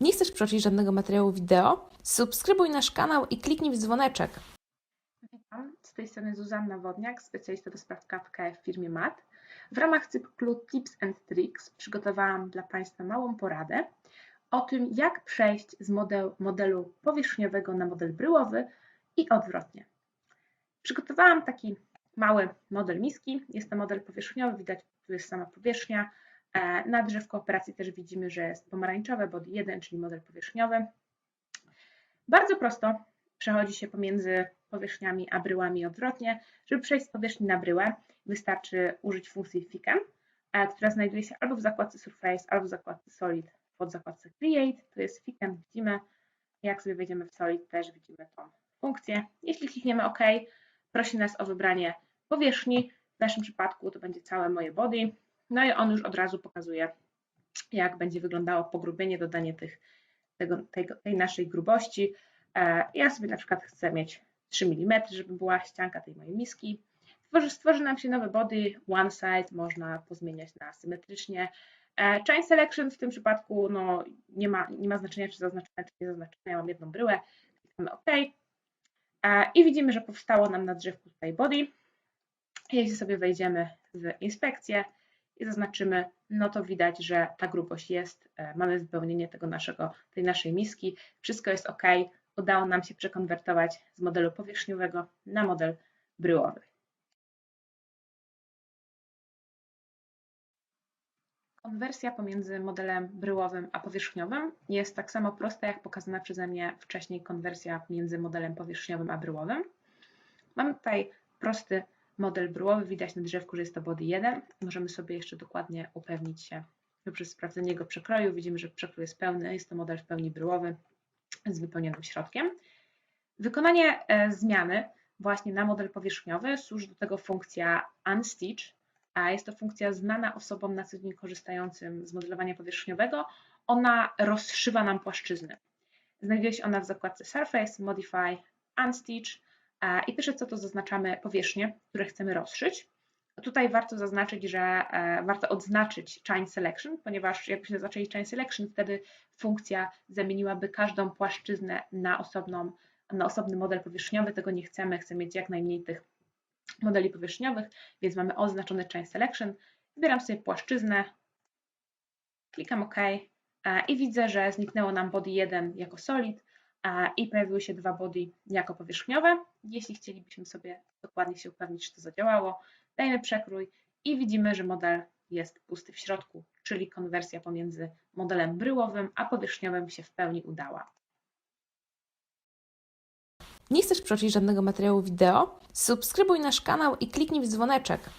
Nie chcesz przeoczyć żadnego materiału wideo? Subskrybuj nasz kanał i kliknij w dzwoneczek. Witam, z tej strony Zuzanna Wodniak, specjalista do spraw KFK w firmie MAT. W ramach cyklu Tips and Tricks przygotowałam dla Państwa małą poradę o tym, jak przejść z model, modelu powierzchniowego na model bryłowy i odwrotnie. Przygotowałam taki mały model miski. Jest to model powierzchniowy, widać, tu jest sama powierzchnia. E, Na drzewku operacji też widzimy, że jest pomarańczowe, body 1, czyli model powierzchniowy. Bardzo prosto przechodzi się pomiędzy powierzchniami a bryłami odwrotnie. Żeby przejść z powierzchni na bryłę, wystarczy użyć funkcji Thicken, e, która znajduje się albo w zakładce Surface, albo w zakładce Solid pod zakładce Create. To jest Thicken, widzimy. Jak sobie wejdziemy w Solid, też widzimy tą funkcję. Jeśli klikniemy OK, prosi nas o wybranie powierzchni. W naszym przypadku to będzie całe moje body. No i on już od razu pokazuje, jak będzie wyglądało pogrubienie, dodanie tych, tego, tego, tej naszej grubości. E, Ja sobie na przykład chcę mieć 3 mm, żeby była ścianka tej mojej miski. Stworzy, stworzy nam się nowy body, one side, można pozmieniać na symetrycznie. E, Chain selection w tym przypadku no, nie, ma, nie ma znaczenia, czy zaznaczone, czy nie zaznaczone. Ja mam jedną bryłę, klikamy OK. E, I widzimy, że powstało nam na drzewku tutaj body. Jeśli sobie wejdziemy w inspekcję i zaznaczymy, no to widać, że ta grubość jest, e, mamy wypełnienie tego naszego, tej naszej miski, wszystko jest ok, udało nam się przekonwertować z modelu powierzchniowego na model bryłowy. Konwersja pomiędzy modelem bryłowym a powierzchniowym jest tak samo prosta, jak pokazana przeze mnie wcześniej konwersja między modelem powierzchniowym a bryłowym. Mamy tutaj prosty model bryłowy, widać na drzewku, że jest to body 1. Możemy sobie jeszcze dokładnie upewnić się poprzez sprawdzenie jego przekroju. Widzimy, że przekrój jest pełny, jest to model w pełni bryłowy z wypełnionym środkiem. Wykonanie e, zmiany właśnie na model powierzchniowy służy do tego funkcja unstitch, a jest to funkcja znana osobom na co dzień korzystającym z modelowania powierzchniowego. Ona rozszywa nam płaszczyzny. Znajduje się ona w zakładce Surface, Modify, Unstitch i pierwsze co to zaznaczamy powierzchnie, które chcemy rozszyć. Tutaj warto zaznaczyć, że e, warto odznaczyć Chain Selection, ponieważ jakbyśmy zaznaczyli Chain Selection, wtedy funkcja zamieniłaby każdą płaszczyznę na, osobną, na osobny model powierzchniowy. Tego nie chcemy, chcemy mieć jak najmniej tych modeli powierzchniowych, więc mamy oznaczony Chain Selection. Wybieram sobie płaszczyznę, klikam OK e, i widzę, że zniknęło nam body 1 jako solid i pojawiły się dwa body jako powierzchniowe. Jeśli chcielibyśmy sobie dokładnie się upewnić, czy to zadziałało, dajemy przekrój i widzimy, że model jest pusty w środku, czyli konwersja pomiędzy modelem bryłowym a powierzchniowym się w pełni udała. Nie chcesz przeoczyć żadnego materiału wideo? Subskrybuj nasz kanał i kliknij w dzwoneczek.